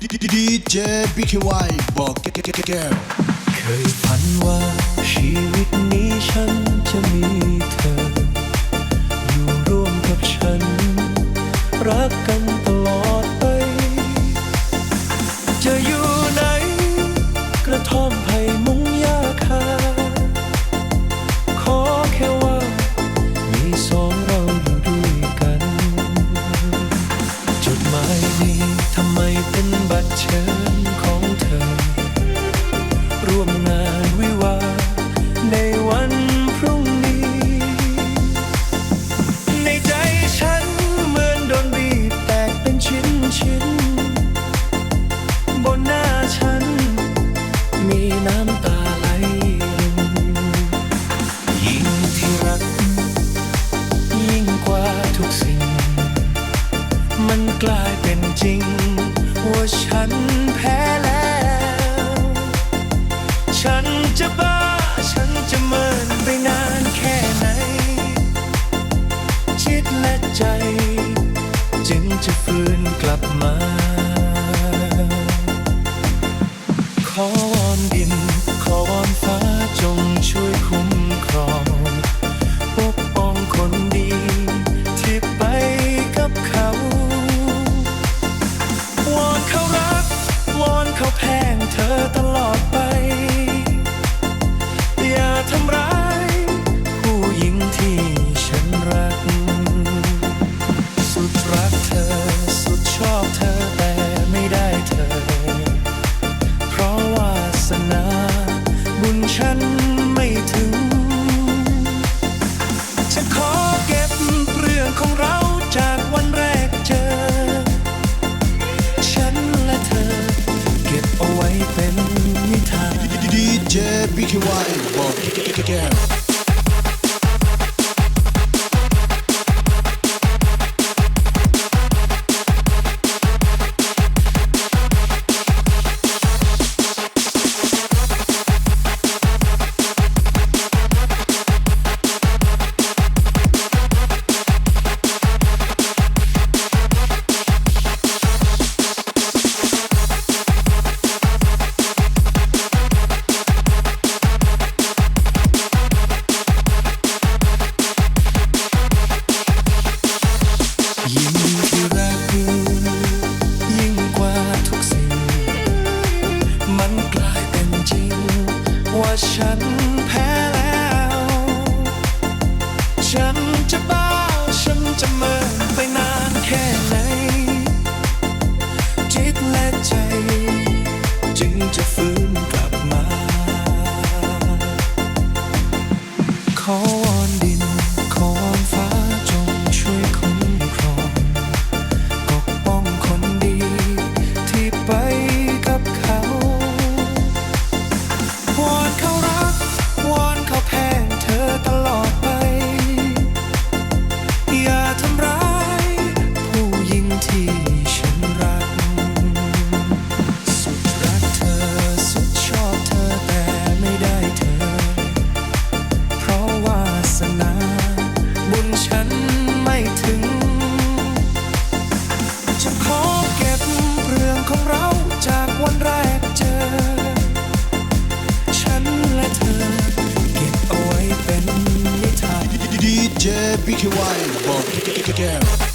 ดีเจบีเคไวบอกแกแกเคยฝันว่าชีวิตนี้ฉันจะมีเธอ อยู่ร่วมกับฉัน รักกัน ทุกสิ่ง มันกลายเป็นจริง ว่าฉันแพ้แล้ว ฉันจะบ้า ฉันจะเมินไปนานแค่ไหน จิตและใจ จึงจะฟื้นกลับมา ขอวอนดิน ขอวอนฟ้าจงช่วยคุ้ม you are in one. Get, get, get, ฉันแพ้แล้ว ฉันจะบ้า ฉันจะเมินไปนานแค่ไหน จิตและใจ จึงจะฟื้นกลับมาขอ DJ kick kick kick.